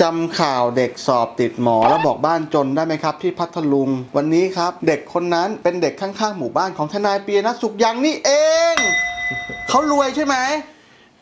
จำข่าวเด็กสอบติดหมอแล้วบอกบ้านจนได้ไหมครับ ที่พัทลุง วันนี้ครับ เด็กคนนั้นเป็นเด็กข้างๆหมู่บ้านของทนายเปียนัทสุขยังนี่เอง เขารวยใช่ไหม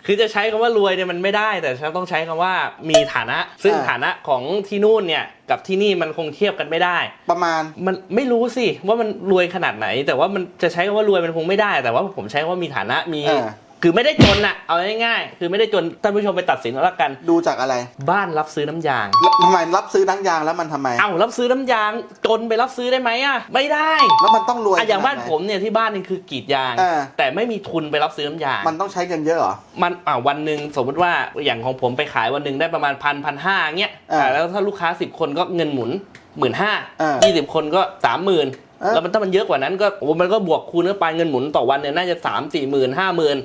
คือจะใช้คำว่ารวยเนี่ยมันไม่ได้แต่ฉันต้องใช้คำว่ามีฐานะ ซึ่งอ่า ฐานะของที่นู่นเนี่ยกับที่นี่มันคงเทียบกันไม่ได้ ประมาณ มันไม่รู้สิว่ามันรวยขนาดไหน แต่ว่ามันจะใช้คำว่ารวยมันคงไม่ได้ แต่ว่าผมใช้คำว่ามีฐานะมีอ่า คือไม่ได้จนอะเอาง่ายๆคือไม่ได้จนท่านผู้ชมไปตัดสินเอาละกัน ดูจากอะไรบ้านรับซื้อน้ำยาง แล้วทำไมรับซื้อนังยางแล้วมันทำไม เอ้ารับซื้อน้ำยางจนไปรับซื้อได้ไหมอะไม่ได้แล้วมันต้องรวยอะอย่างบ้านขดไห ผมเนี่ยที่บ้านนี่คือกรีดยางอ่าแต่ไม่มีทุนไปรับซื้อน้ำยาง มันต้องใช้เงินเยอะเหรอ มันอ่าวันหนึ่งสมมติว่าอย่างของผมไปขายวันหนึ่งได้ประมาณพันพันห้าเงี้ยอ่าอ่าแล้วถ้าลูกค้าสิบคนก็เงินหมุนหมื่นห้าอ่ายี่สิบคนก็สามหมื่นอ่า แล้วมันถ้ามันเยอะกว่านั้นก็โอ้มันก็บวกคูณเข้าไปเงินหมุนต่อวันเนี่ยน่าจะสามสี่หมื่นห้าหมื่น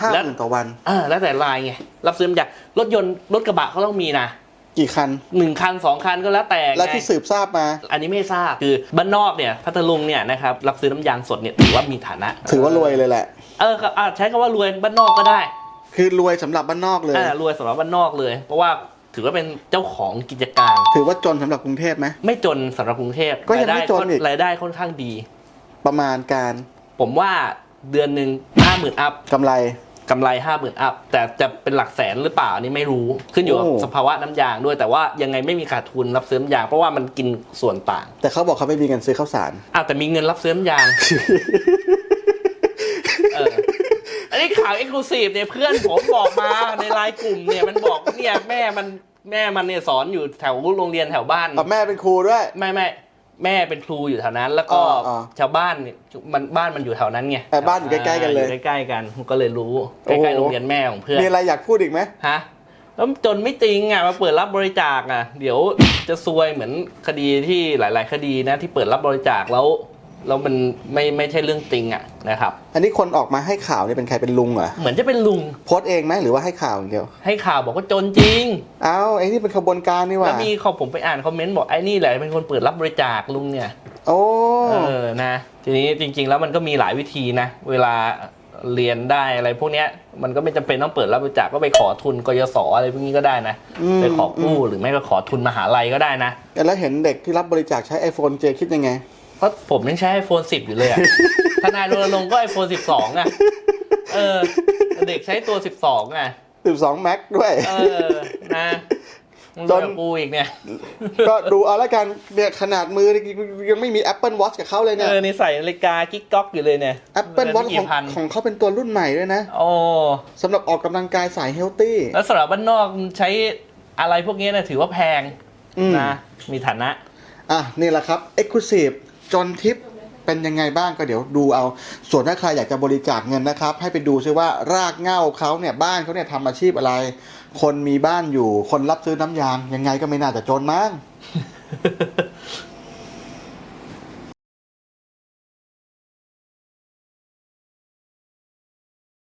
ห้าแล้วหมื่นต่อวันอ่าแล้วแต่ลายไงรับซื้อน้ำยางรถยนต์รถกระบะเขาต้องมีนะกี่คันหนึ่งคันสองคันก็แล้วแต่แล้วไงที่สืบทราบมา อันนี้ไม่ทราบคือบ้านนอกเนี่ยพัทลุงเนี่ยนะครับรับซื้อน้ำยางสดเนี่ยถือว่ามีฐานะ ถือว่ารวยเลยแหละ เออครับอ่าใช้คำว่ารวยบ้านนอกก็ได้ คือรวยสำหรับบ้านนอกเลยอ่ารวยสำหรับบ้านนอกเลย เพราะว่าถือว่าเป็นเจ้าของกิจการ ถือว่าจนสำหรับกรุงเทพไหมไม่จนสำหรับกรุงเทพก็ยังไม่รายได้จนอีกรายได้ค่อนข้างดี ประมาณการ ผมว่าเดือนหนึ่งห้าหมื่นอัพกำไร กำไรห้าหมื่นอัพแต่จะเป็นหลักแสนหรือเปล่าอันนี่ไม่รู้ขึ้นอยู่กับโอ้ สภาวะน้ำยางด้วย แต่ว่ายังไงไม่มีขาดทุนรับซื้อน้ำยาง เพราะว่ามันกินส่วนต่างแต่เขาบอกเขาไม่มีเงินซื้อข้าวสารอะแต่มีเงินรับซื้อน้ำยางเอออันนี้ข่าวเอ็กซ์คลูซีฟเนี่ยเพื่อนผมบอกมาในไลน์กลุ่มเนี่ยมันบอกเนี่ยแม่มันแม่มันเนี่ยสอนอยู่แถวโรงเรียนแถวบ้านกับแม่เป็นครูด้วย ไม่ไม่ แม่เป็นครูอยู่แถวนั้น แล้วก็อ๋ออ๋อชาวบ้านเนี่ยมันบ้านมันอยู่แถวนั้นไงแต่บ้านอยู่ใกล้ๆกันเลย อใกล้ๆกันก็เลยรู้โอ้ใกล้โหๆโรงเรียนแม่ของเพื่อน มีอะไรอยากพูดอีกไหม ฮะแล้วจนไม่จริงอะมาเปิดรับบริจาคอะ เดี๋ยวจะซวยเหมือนคดีที่หลาย ๆ คดีนะที่เปิดรับบริจาคแล้ว แล้วมันไม่ไม่ใช่เรื่องจริงอะนะครับ อันนี้คนออกมาให้ข่าวนี่เป็นใครเป็นลุงเหรอเหมือนจะเป็นลุงโพสต์เองไหมหรือว่าให้ข่าวอย่างเดียว ให้ข่าวบอกว่าจนจริง เอ้าไอ้นี่เป็นขบวนการนี่หแล้วว่ามีเขาผมไปอ่านคอมเมนต์บอกไอ้นี่แหละเป็นคนเปิดรับบริจาคลุงเนี่ย โอ้เออนะ ทีนี้จริง ๆ แล้วมันก็มีหลายวิธีนะ เวลาเรียนได้อะไรพวกเนี้ยมันก็ไม่จำเป็นต้องเปิดรับบริจาคก็ไปขอทุนกยศอะไรพวกนี้ก็ได้นะมไปขอกู้หรือไม่ก็ขอทุนมหาลัยก็ได้นะแล้วเห็นเด็กที่รับบริจาคใช้ iPhone เจคิดยังไงเพ ราะผมยังใช้ iPhone 10 อยู่เลยอะ ทนายรณรงค์ก็ iPhone 12อะเออ เด็กใช้ตัว 12อะ12 Max ด้วย เออ นะมึงจโดนนกูอีกเนี่ย ก็ดูเอาละกันเนี่ยขนาดมือนี่ยังไม่มี Apple Watch กับเขาเลยเนี่ย เออ นี่ใส่นาฬิกากิ๊กก๊อกอยู่เลยเนี่ย Apple เดือน Watch ไม่ของกี่พันของเขาเป็นตัวรุ่นใหม่ด้วยนะโอ้ สำหรับออกกำลังกายสายเฮลตี้แล้วสำหรับบ้านนอกใช้อะไรพวกนี้นะถือว่าแพงอืมนะ มีฐานะ อะ นี่แหละครับ Exclusive จนทิปเป็นยังไงบ้างก็เดี๋ยวดูเอา ส่วนถ้าใครอยากจะบริจาคเงินนะครับ ให้ไปดูซิว่ารากเหง้าเขาเนี่ยบ้านเขาเนี่ยทำอาชีพอะไร คนมีบ้านอยู่ คนรับซื้อน้ำยางยังไงก็ไม่น่าจะจนมั้ง